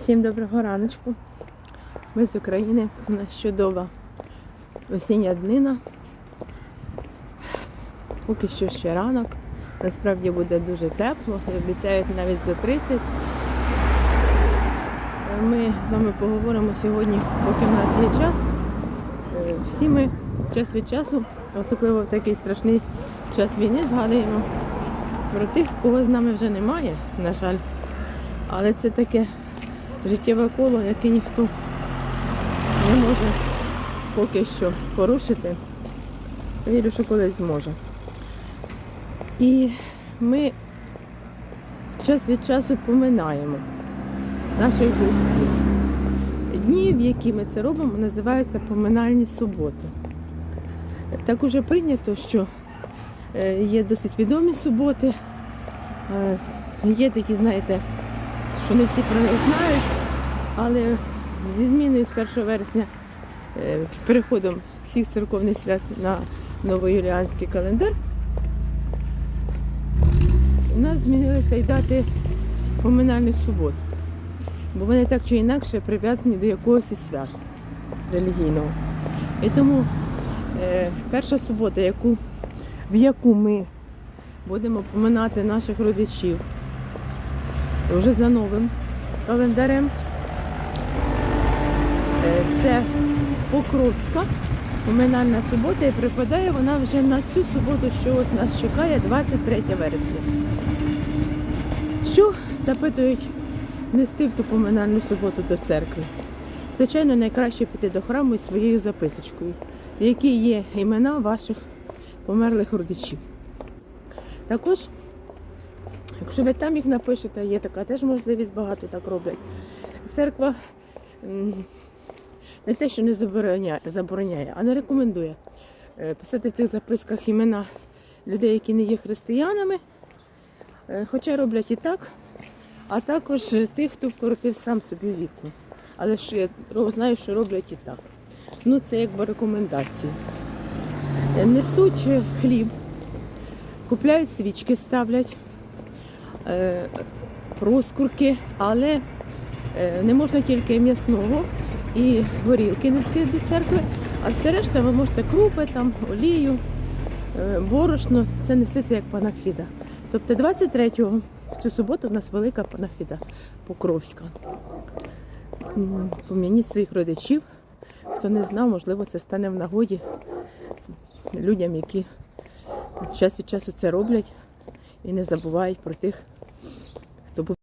Всім доброго раночку. Ми з України. У нас чудова осіння днина. Поки що ще ранок. Насправді буде дуже тепло. і Обіцяють навіть за 30. Ми з вами поговоримо сьогодні, поки в нас є час. Е, Всі ми час від часу, особливо в такий страшний час війни, згадуємо про тих, кого з нами вже немає, на жаль. Але це таке життєве коло, яке ніхто не може поки що порушити. Вірю, що колись зможе. І ми час від часу поминаємо наших близьких. Дні, в які ми це робимо, називаються поминальні суботи. Так уже прийнято, що е, є досить відомі суботи, е, є такі, знаєте, що не всі про них знають, але зі зміною з 1 вересня, е, з переходом всіх церковних свят на новоюліанський календар, у нас змінилися й дати поминальних субот. Бо вони так чи інакше прив'язані до якогось із свят релігійного. І тому е, перша субота, яку, в яку ми будемо поминати наших родичів вже за новим календарем, е, це Покровська поминальна субота і припадає вона вже на цю суботу, що ось нас чекає 23 вересня. Що запитують нести в ту поминальну суботу до церкви? Звичайно, найкраще піти до храму із своєю записочкою, в якій є імена ваших померлих родичів. Також, якщо ви там їх напишете, є така теж можливість, багато так роблять. Церква не те, що не забороняє, забороняє а не рекомендує е, писати в цих записках імена людей, які не є християнами, Е, хоча роблять і так, а також е, тих, хто вкоротив сам собі віку. Але ж я знаю, що роблять і так. Ну, це якби рекомендації. Несуть хліб, купляють свічки, ставлять, проскурки, але е, не можна тільки м'ясного і горілки нести до церкви, а все решта ви можете крупи, там, олію, е, борошно, це несеться як панахида. Тобто 23-го в цю суботу в нас велика панахида Покровська. Пом'яніть своїх родичів. Хто не знав, можливо, це стане в нагоді людям, які час від часу це роблять і не забувають про тих, до